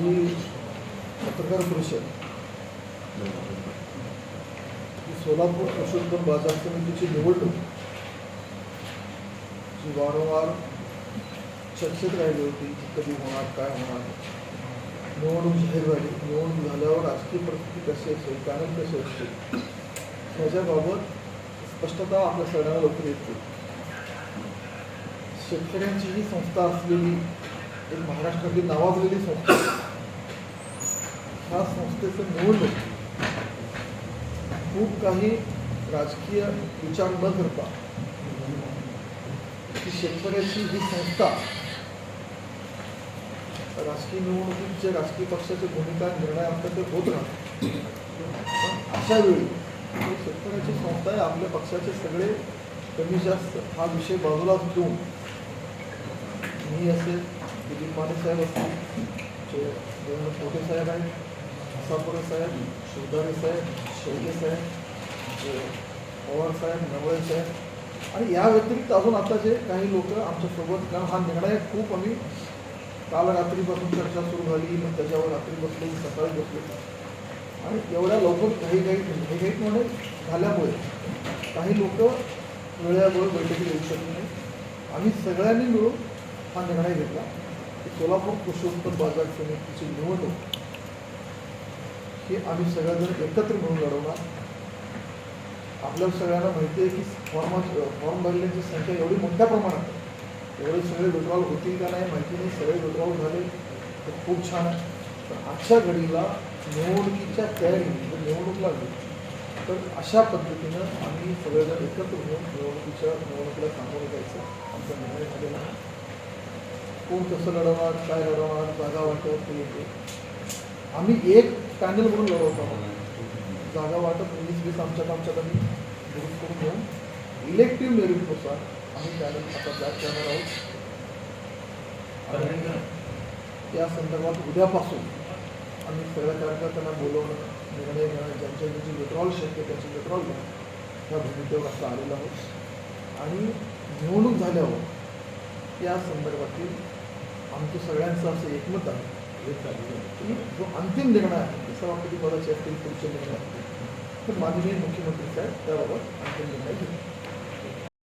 ही पत्रकार परिषद. सोलापूर पुरुषोत्तम बाजार समितीची निवडणूक जी वारंवार चर्चेत राहिली होती की कधी होणार काय होणार. निवडणूक जाहीर झाली. निवडणूक झाल्यावर राजकीय परिस्थिती कशी असेल कारण कसे असतील ह्याच्याबाबत स्पष्टता आपल्या सगळ्यांना लवकर येते शेतकऱ्यांची ही संस्था असलेली एक महाराष्ट्रातली नावाजलेली संस्था. ह्या संस्थेचं निवडणूक खूप काही राजकीय विचार न करता की शेतकऱ्याची ही संस्था राजकीय निवडणुकीत जे राजकीय पक्षाचे भूमिका निर्णय आमच्या ते होत राहतात. अशा वेळी शेतकऱ्याची संस्था आहे आपल्या पक्षाचे सगळे कमी जास्त हा विषय बाजूला ठेवून मी असेल दिलीप माने साहेब असतील जे मोठे साहेब आहेत. असापुरे साहेब शिवदारे साहेब शेळके साहेब पवार साहेब नवळे साहेब आणि या व्यतिरिक्त अजून आता जे काही लोक आमच्यासोबत कारण हा निर्णय खूप आम्ही काल रात्रीपासून चर्चा सुरू झाली मग त्याच्यावर रात्री बसलो सकाळी बसलो. आणि एवढ्या लवकर काही काही काही काही म्हणजे झाल्यामुळे काही लोक वेळेवर बैठकीत येऊ शकले नाही आम्ही सगळ्यांनी मिळून हा निर्णय घेतला. सोलापूर कृषी उत्पन्न बाजार समितीची निवडणूक ही आम्ही सगळ्याजण एकत्र मिळून लढवणार. आपल्या सगळ्यांना माहिती आहे की फॉर्म फॉर्म भरल्याची संख्या एवढी मोठ्या प्रमाणात आहे. एवढे सगळे विड्रॉल होतील का नाही माहिती नाही. सगळे विड्रॉल झाले. तर खूप छान आहे. तर आजच्या घडीला निवडणुकीच्या तयारी म्हणजे जर निवडणूक लागली तर अशा पद्धतीनं आम्ही सगळेजण एकत्र होऊन निवडणुकीच्या निवडणुकीला सामोरं जायचं. आमचा निर्णय झालेला आहे कोण कसं लढवणार काय लढवणार जागा वाटप ते. येते आम्ही एक पॅनल म्हणून लढवतो जागा वाटप वीस वीस आमच्यात आमच्यात आम्ही दुरुस्त करून घेऊन इलेक्टिव्ह मेरिटनुसार आम्ही पॅनल आता तयार करणार आहोत. आणि या संदर्भात उद्यापासून आम्ही सगळ्या कार्यकर्त्यांना बोलवणं निर्णय घेणं ज्यांच्या ज्यांची विड्रॉल शक्य आहे त्याची विड्रॉल घेणं ह्या भूमिकेवर असं आलेलं आहोत. आणि निवडणूक झाल्यावर या संदर्भातील आमचं सगळ्यांचं असं एकमत आहे. जो अंतिम निर्णय आहे जसं वाटतं की पदाचे असतील पुढचे निर्णय असतील तर माननीय मुख्यमंत्री साहेब त्याबाबत अंतिम निर्णय घेतील.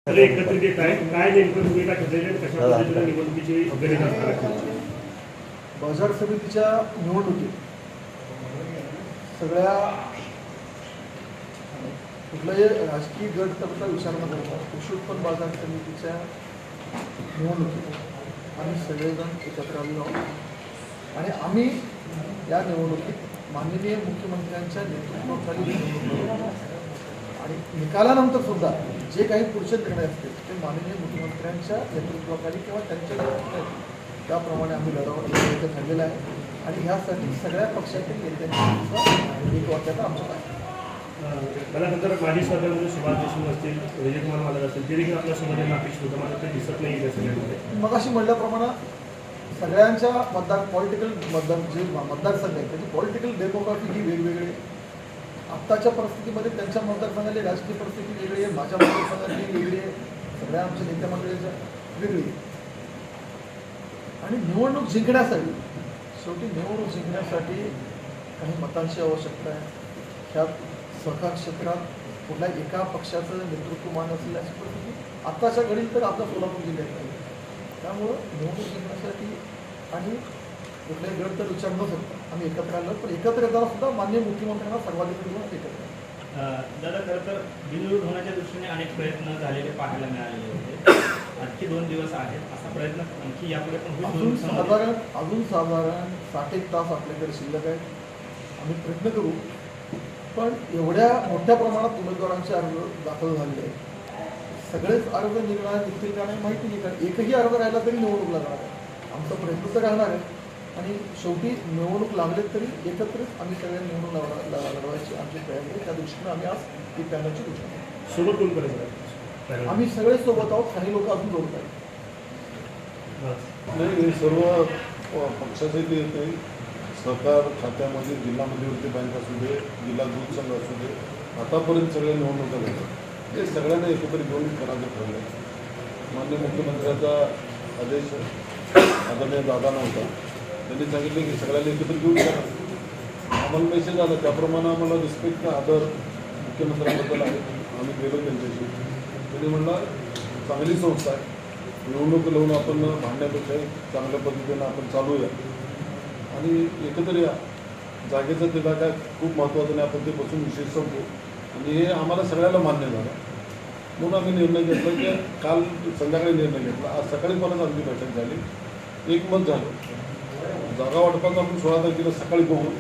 सगळे एकत्रित येत आहे काय नेमकं भूमिका ठरलेली आहे? कशा पद्धतीने निवडणुकीची गणित असणार आहे? बाजार समितीच्या निवडणुकीत सगळ्या कुठलाही राजकीय गट करता विचार न करता कृषी उत्पन्न बाजार समितीच्या निवडणुकीत आम्ही सगळेजण एकत्र आलेलो आहोत. आणि आम्ही या निवडणुकीत माननीय मुख्यमंत्र्यांच्या नेतृत्वाखाली निवडणूक आणि निकालानंतर सुद्धा जे काही पुढचे निर्णय असतील ते माननीय मुख्यमंत्र्यांच्या नेतृत्वाखाली किंवा त्यांच्या नेतृत्वाखाली. त्याप्रमाणे आम्ही लढवण्याचं ठरलेलं आहे. आणि ह्यासाठी सगळ्या पक्षातील नेत्यांची एक वाक्याचा आमचा आहे मला नंतर माझी स्पर्धेमध्ये म्हणजे सुभाष देशमुख असतील विजयकुमार मालक असतील ते देखील आपल्यासमोर अपेक्षित होतं मला ते दिसत नाही त्या सगळ्यांमध्ये. मग अशी म्हटल्याप्रमाणे सगळ्यांच्या मतदार पॉलिटिकल मतदार जे मतदारसंघ आहेत त्याची पॉलिटिकल डेमोग्राफी ही वेगवेगळी आत्ताच्या परिस्थितीमध्ये त्यांच्या मतदारसंघाची राजकीय परिस्थिती वेगळी आहे माझ्या मतदारसंघाची वेगळी आहे सगळ्या आमच्या नेत्या मंडळीच्या वेगळी आहे. आणि निवडणूक जिंकण्यासाठी शेवटी निवडणूक जिंकण्यासाठी काही मतांची आवश्यकता आहे. ह्या सहकार क्षेत्रात कुठल्या एका पक्षाचं नेतृत्व मान असेल अशी परिस्थिती. आत्ताच्या घडीत तर आपल्या सोलापूर जिल्ह्यात नाही त्यामुळं निवडणूक जिंकण्यासाठी आणि कुठल्याही गट तर विचार न करता आम्ही एकत्र आलो. पण एकत्र येताना सुद्धा मान्य मुख्यमंत्र्यांना सर्वाधिक एकत्र दादा खरं तर बिनविरोध होण्याच्या दृष्टीने अनेक प्रयत्न झालेले पाहायला मिळालेले होते. आणखी दोन दिवस आहेत असा प्रयत्न आणखी यापुढे पण अजून. साधारण अजून साधारण साठ एक तास आपल्याकडे शिल्लक आहेत. आम्ही प्रयत्न करू पण एवढ्या मोठ्या प्रमाणात उमेदवारांचे अर्ज दाखल झालेले आहेत सगळेच अर्ज निर्णयात निघतील का नाही माहिती नाही कारण एकही अर्ज राहिला तरी निवडणूक लागणार आहे. आमचा प्रयत्न तर राहणार आहे. आणि शेवटी निवडणूक लागले तरी एकत्रित आम्ही सगळ्या निवडणूक लावणार लढवायची आमची तयारी आहे. त्या दृष्टीनं आम्ही आज ही पॅनलची घोषणा. सोबत कोण करायचं आम्ही सगळे सोबत आहोत. काही लोक अजून जोडत आहेत नाही हे सर्व पक्षाचे येते सहकार खात्यामध्ये जिल्हा मध्यवर्ती बँक असू दे जिल्हा दूध संघ असू दे आतापर्यंत सगळ्या निवडणुका झाल्या. ते सगळ्यांना एकत्र घेऊन करायचं ठरलं. मान्य मुख्यमंत्र्यांचा आदेश आदरणीय दादा नव्हता त्यांनी सांगितले की सगळ्यांना एकत्र घेऊन करा. आम्हाला मेसेज आला त्याप्रमाणे आम्हाला रिस्पेक्ट आदर मुख्यमंत्र्यांबद्दल आहे. आम्ही गेलो त्यांच्याशी. त्यांनी म्हणलं चांगली संस्था आहे. निवडणूक लावून आपण भांडण्यापेक्षा चांगल्या पद्धतीनं आपण चालूया. आणि एकत्र या. जागेचं तिला काय खूप महत्त्वाचं नाही आपण ते बसून विशेष संपू आणि हे आम्हाला सगळ्याला मान्य झालं. म्हणून आम्ही निर्णय घेतला की काल संध्याकाळी निर्णय घेतला. आज सकाळी परत आमची बैठक झाली. एकमत झालं. जागा वाटपाचं आपण सोळा तारखेला सकाळी बघू.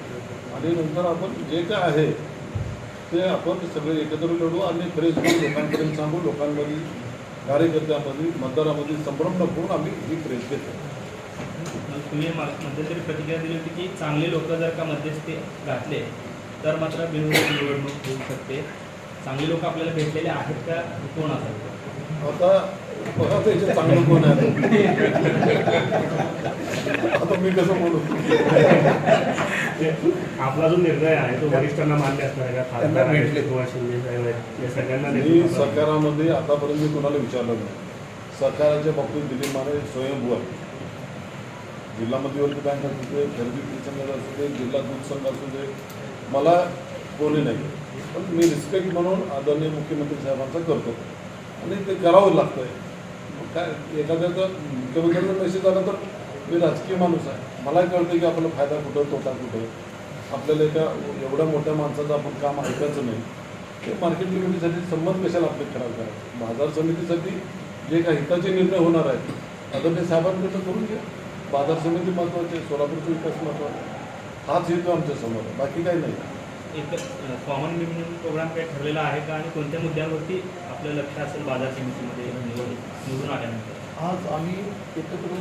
आणि नंतर आपण जे काय आहे ते आपण सगळे एकत्र लढू आणि फ्रेश करून लोकांपर्यंत सांगू. लोकांमध्ये कार्यकर्त्यामध्ये मतदारामध्ये संभ्रम न करून आम्ही ही फ्रेश घेतो तुम्ही मध्यंतरी प्रतिक्रिया दिली होती की चांगले लोक जर का मध्यस्थी घातले तर मात्र बिनविरोध निवडणूक होऊ शकते. चांगले लोक आपल्याला भेटलेले आहेत का? कोण असेल आता बघा त्याचे चांगलं कोण आहे? आता मी कसं बोलू? आपला जो निर्णय आहे तो वरिष्ठांना मान्य असणार आहे का? खासदार आहेत किंवा शिंदे साहेब आहेत या सगळ्यांना मी सरकारामध्ये आतापर्यंत मी कोणाला विचारलं नाही. सरकाराच्या बाबतीत दिलीप माने स्वयंभू आहे जिल्हा मध्यवर्ती बँक असू दे खरेदी संघ असू दे जिल्हा दूध संघ असू दे मला कोणी नाही. पण मी रिस्पेक्ट म्हणून आदरणीय मुख्यमंत्री साहेबांचा करतो. आणि ते करावं लागतंय. मग काय एखाद्याचा मुख्यमंत्र्यांचा मेसेज आला तर मी राजकीय माणूस आहे. मलाही कळतं की आपला फायदा कुठं तोटा कुठं. आपल्याला एका एवढ्या मोठ्या माणसाचं आपण काम ऐकायचं नाही. ते मार्केट कमिटीसाठी संबंध कशाला आपले खराब करायचे? बाजार समितीसाठी जे काही हिताचे निर्णय होणार आहेत आदरणीय साहेबांकडे करून घ्या. बाजार समिती महत्त्वाची आहे सोलापूरचा विकास महत्त्वाचा आहे. हाच हेतू आमच्यासमोर आहे. बाकी काही नाही. एक कॉमन मिनिमम प्रोग्राम काही ठरलेला आहे का? आणि कोणत्या मुद्द्यांवरती आपलं लक्ष असेल बाजार समितीमध्ये निवड निवडून आल्यानंतर? आज आम्ही एकत्र